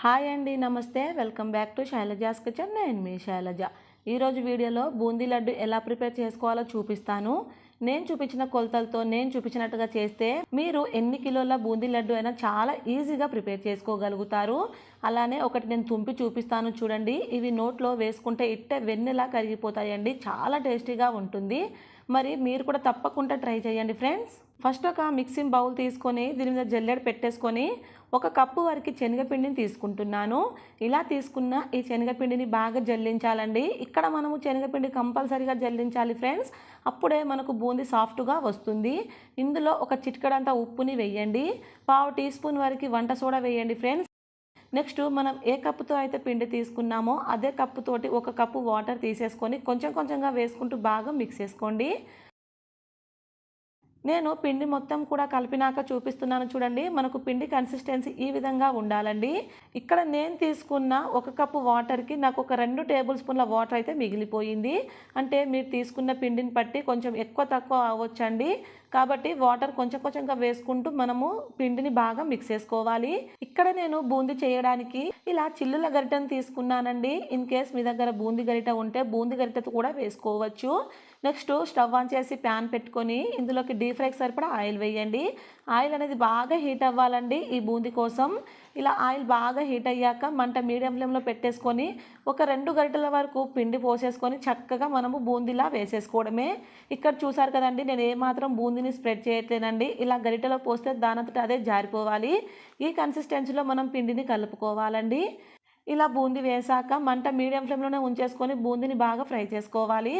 Hi అండి నమస్తే. Welcome back to Shailaja's kitchen. నేను మీ శైలజ. ఈరోజు వీడియోలో బూందీ లడ్డు ఎలా ప్రిపేర్ చేసుకోవాలో చూపిస్తాను. నేను చూపించిన కొలతలతో నేను చూపించినట్టుగా చేస్తే మీరు ఎన్ని కిలోల బూందీ లడ్డు అయినా చాలా ఈజీగా ప్రిపేర్ చేసుకోగలుగుతారు. అలానే ఒకటి నేను తుంపి చూపిస్తాను చూడండి. ఇవి నోట్లో వేసుకుంటే ఇట్టే వెన్నెలా కరిగిపోతాయండి. చాలా టేస్టీగా ఉంటుంది. మరి మీరు కూడా తప్పకుండా ట్రై చేయండి ఫ్రెండ్స్. ఫస్ట్ ఒక మిక్సింగ్ బౌల్ తీసుకొని దీని మీద జల్లెడ పెట్టేసుకొని ఒక కప్పు వరకు శనగపిండిని తీసుకుంటున్నాను. ఇలా తీసుకున్న ఈ శనగపిండిని బాగా జల్లించాలండి. ఇక్కడ మనము శనగపిండి కంపల్సరీగా జల్లించాలి ఫ్రెండ్స్. అప్పుడే మనకు బూంది సాఫ్ట్గా వస్తుంది. ఇందులో ఒక చిటికడంతా ఉప్పుని వేయండి. పావు టీ స్పూన్ వరకు వంట సోడా వేయండి ఫ్రెండ్స్. నెక్స్ట్ మనం ఏ కప్పుతో అయితే పిండి తీసుకున్నామో అదే కప్పుతోటి ఒక కప్పు వాటర్ తీసేసుకొని కొంచెం కొంచెంగా వేసుకుంటూ బాగా మిక్స్ చేసుకోండి. నేను పిండి మొత్తం కూడా కలిపినాక చూపిస్తున్నాను చూడండి. మనకు పిండి కన్సిస్టెన్సీ ఈ విధంగా ఉండాలండి. ఇక్కడ నేను తీసుకున్న ఒక కప్పు వాటర్కి నాకు ఒక రెండు టేబుల్ స్పూన్ల వాటర్ అయితే మిగిలిపోయింది. అంటే మీరు తీసుకున్న పిండిని బట్టి కొంచెం ఎక్కువ తక్కువ అవ్వచ్చండి. కాబట్టి వాటర్ కొంచెం కొంచెంగా వేసుకుంటూ మనము పిండిని బాగా మిక్స్ చేసుకోవాలి. ఇక్కడ నేను బూందీ చేయడానికి ఇలా చిల్లుల గరిటను తీసుకున్నానండి. ఇన్ కేస్ మీ దగ్గర బూంది గరిట ఉంటే బూంది గరిటతో కూడా వేసుకోవచ్చు. నెక్స్ట్ స్టవ్ ఆన్ చేసి ప్యాన్ పెట్టుకొని ఇందులోకి డీప్ ఫ్రైకి సరిపడా ఆయిల్ వేయండి. ఆయిల్ అనేది బాగా హీట్ అవ్వాలండి ఈ బూందీ కోసం. ఇలా ఆయిల్ బాగా హీట్ అయ్యాక మంట మీడియం ఫ్లేమ్లో పెట్టేసుకొని ఒక రెండు గరిటల వరకు పిండి పోసేసుకొని చక్కగా మనము బూందీలా వేసేసుకోవడమే. ఇక్కడ చూసారు కదండి నేను ఏమాత్రం బూందీని స్ప్రెడ్ చేయట్లేనండి. ఇలా గరిటలో పోస్తే దానంతటా అదే జారిపోవాలి. ఈ కన్సిస్టెన్సీలో మనం పిండిని కలుపుకోవాలండి. ఇలా బూందీ వేసాక మంట మీడియం ఫ్లేమ్లోనే ఉంచేసుకొని బూందీని బాగా ఫ్రై చేసుకోవాలి.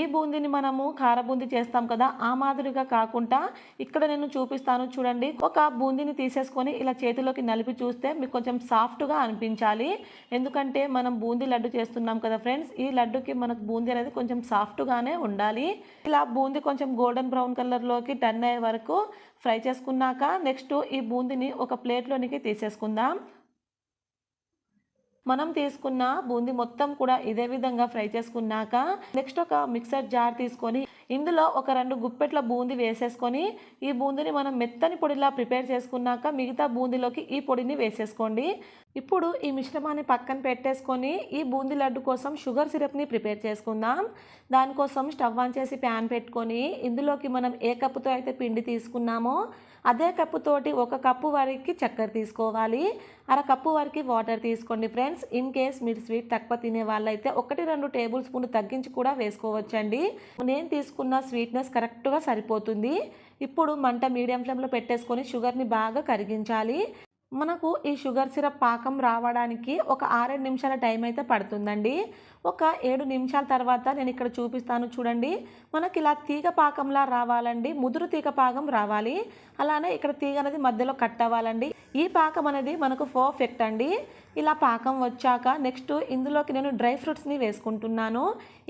ఈ బూందీని మనము కార బూందీ చేస్తాం కదా ఆ మాదిరిగా కాకుండా ఇక్కడ నేను చూపిస్తాను చూడండి. ఒక బూందీని తీసేసుకొని ఇలా చేతిలోకి నలిపి చూస్తే మీకు కొంచెం సాఫ్ట్గా అనిపించాలి. ఎందుకంటే మనం బూందీ లడ్డు చేస్తున్నాం కదా ఫ్రెండ్స్ ఈ లడ్డుకి మనకు బూందీ అనేది కొంచెం సాఫ్ట్గానే ఉండాలి. ఇలా బూందీ కొంచెం గోల్డెన్ బ్రౌన్ కలర్లోకి టర్న్ అయ్యే వరకు ఫ్రై చేసుకున్నాక నెక్స్ట్ ఈ బూందీని ఒక ప్లేట్లోనికి తీసేసుకుందాం. మనం తీసుకున్న బూందీ మొత్తం కూడా ఇదే విధంగా ఫ్రై చేసుకున్నాక నెక్స్ట్ ఒక మిక్సర్ జార్ తీసుకొని ఇందులో ఒక రెండు గుప్పెట్ల బూందీ వేసేసుకొని ఈ బూందీని మనం మెత్తని పొడిలా ప్రిపేర్ చేసుకున్నాక మిగతా బూందీలోకి ఈ పొడిని వేసేసుకోండి. ఇప్పుడు ఈ మిశ్రమాన్ని పక్కన పెట్టేసుకొని ఈ బూందీ లడ్డు కోసం షుగర్ సిరప్ని ప్రిపేర్ చేసుకుందాం. దానికోసం స్టవ్ ఆన్ చేసి ప్యాన్ పెట్టుకొని ఇందులోకి మనం ఏ కప్పుతో అయితే పిండి తీసుకున్నామో అదే కప్పుతోటి ఒక కప్పు వరకు చక్కెర తీసుకోవాలి. అర కప్పు వరకు వాటర్ తీసుకోండి ఫ్రెండ్స్. ఇన్ కేస్ మీరు స్వీట్ తక్కువ తినే వాళ్ళైతే ఒకటి రెండు టేబుల్ స్పూన్ తగ్గించి కూడా వేసుకోవచ్చండి. నేను తీసుకున్న స్వీట్నెస్ కరెక్ట్గా సరిపోతుంది. ఇప్పుడు మంట మీడియం ఫ్లేమ్లో పెట్టేసుకొని షుగర్ని బాగా కరిగించాలి. మనకు ఈ షుగర్ సిరప్ పాకం రావడానికి ఒక ఆరేడు నిమిషాల టైం అయితే పడుతుందండి. ఒక ఏడు నిమిషాల తర్వాత నేను ఇక్కడ చూపిస్తాను చూడండి. మనకి ఇలా తీగ పాకంలా రావాలండి. ముదురు తీగ పాకం రావాలి. అలానే ఇక్కడ తీగ అనేది మధ్యలో కట్ అవ్వాలండి. ఈ పాకం అనేది మనకు పర్ఫెక్ట్ అండి. ఇలా పాకం వచ్చాక నెక్స్ట్ ఇందులోకి నేను డ్రై ఫ్రూట్స్ని వేసుకుంటున్నాను.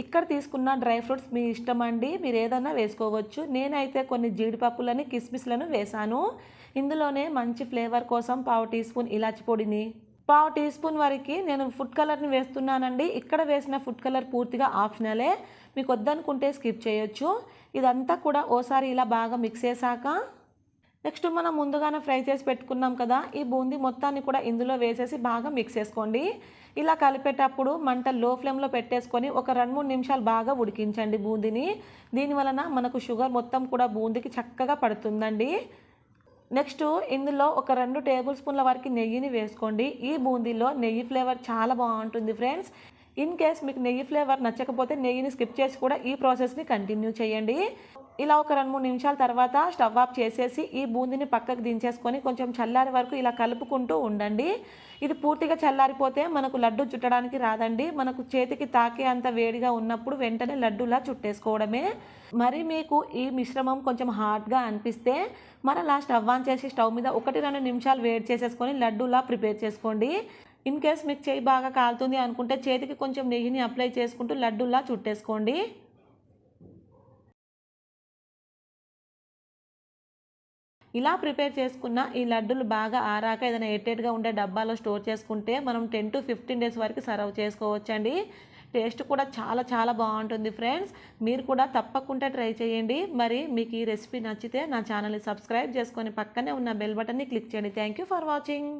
ఇక్కడ తీసుకున్న డ్రై ఫ్రూట్స్ మీ ఇష్టం అండి. మీరు ఏదైనా వేసుకోవచ్చు. నేనైతే కొన్ని జీడిపప్పులని కిస్మిస్లను వేశాను. ఇందులోనే మంచి ఫ్లేవర్ కోసం పావు టీ స్పూన్ ఇలాచి పొడిని. పావు టీ స్పూన్ వరకు నేను ఫుడ్ కలర్ని వేస్తున్నానండి. ఇక్కడ వేసిన ఫుడ్ కలర్ పూర్తిగా ఆప్షనలే. మీకు వద్దనుకుంటే స్కిప్ చేయొచ్చు. ఇదంతా కూడా ఓసారి ఇలా బాగా మిక్స్ చేశాక నెక్స్ట్ మనం ముందుగానే ఫ్రై చేసి పెట్టుకున్నాం కదా ఈ బూందీ మొత్తాన్ని కూడా ఇందులో వేసేసి బాగా మిక్స్ చేసుకోండి. ఇలా కలిపేటప్పుడు మంట లో ఫ్లేమ్లో పెట్టేసుకొని ఒక రెండు మూడు నిమిషాలు బాగా ఉడికించండి బూందీని. దీని వలన మనకు షుగర్ మొత్తం కూడా బూందీకి చక్కగా పడుతుందండి. నెక్స్ట్ ఇందులో ఒక రెండు టేబుల్ స్పూన్ల వరకు నెయ్యిని వేసుకోండి. ఈ బూందీలో నెయ్యి ఫ్లేవర్ చాలా బాగుంటుంది ఫ్రెండ్స్ ఇన్ కేస్ మీకు నెయ్యి ఫ్లేవర్ నచ్చకపోతే నెయ్యిని స్కిప్ చేసి కూడా ఈ ప్రాసెస్ని కంటిన్యూ చేయండి. ఇలా ఒక రెండు మూడు నిమిషాల తర్వాత స్టవ్ ఆఫ్ చేసేసి ఈ బూందిని పక్కకు దించేసుకొని కొంచెం చల్లారి వరకు ఇలా కలుపుకుంటూ ఉండండి. ఇది పూర్తిగా చల్లారిపోతే మనకు లడ్డు చుట్టడానికి రాదండి. మనకు చేతికి తాకే అంత వేడిగా ఉన్నప్పుడు వెంటనే లడ్డులా చుట్టేసుకోవడమే. మరి మీకు ఈ మిశ్రమం కొంచెం హాట్గా అనిపిస్తే మరలా స్టవ్ ఆన్ చేసి స్టవ్ మీద ఒకటి రెండు నిమిషాలు వేడి చేసేసుకొని లడ్డూలా ప్రిపేర్ చేసుకోండి. ఇన్ కేస్ మీకు చేయి బాగా కాలుతుంది అనుకుంటే చేతికి కొంచెం నెయ్యిని అప్లై చేసుకుంటూ లడ్డూలా చుట్టేసుకోండి. ఇలా ప్రిపేర్ చేసుకున్న ఈ లడ్డులు బాగా ఆరాక ఏదైనా ఎట్టేట్గా ఉండే డబ్బాలో స్టోర్ చేసుకుంటే మనం టెన్ టు ఫిఫ్టీన్ డేస్ వరకు సర్వ్ చేసుకోవచ్చండి. టేస్ట్ కూడా చాలా చాలా బాగుంటుంది ఫ్రెండ్స్. మీరు కూడా తప్పకుండా ట్రై చేయండి. మరి మీకు ఈ రెసిపీ నచ్చితే నా ఛానల్ని సబ్స్క్రైబ్ చేసుకొని పక్కనే ఉన్న బెల్ బటన్ని క్లిక్ చేయండి. Thank you for watching.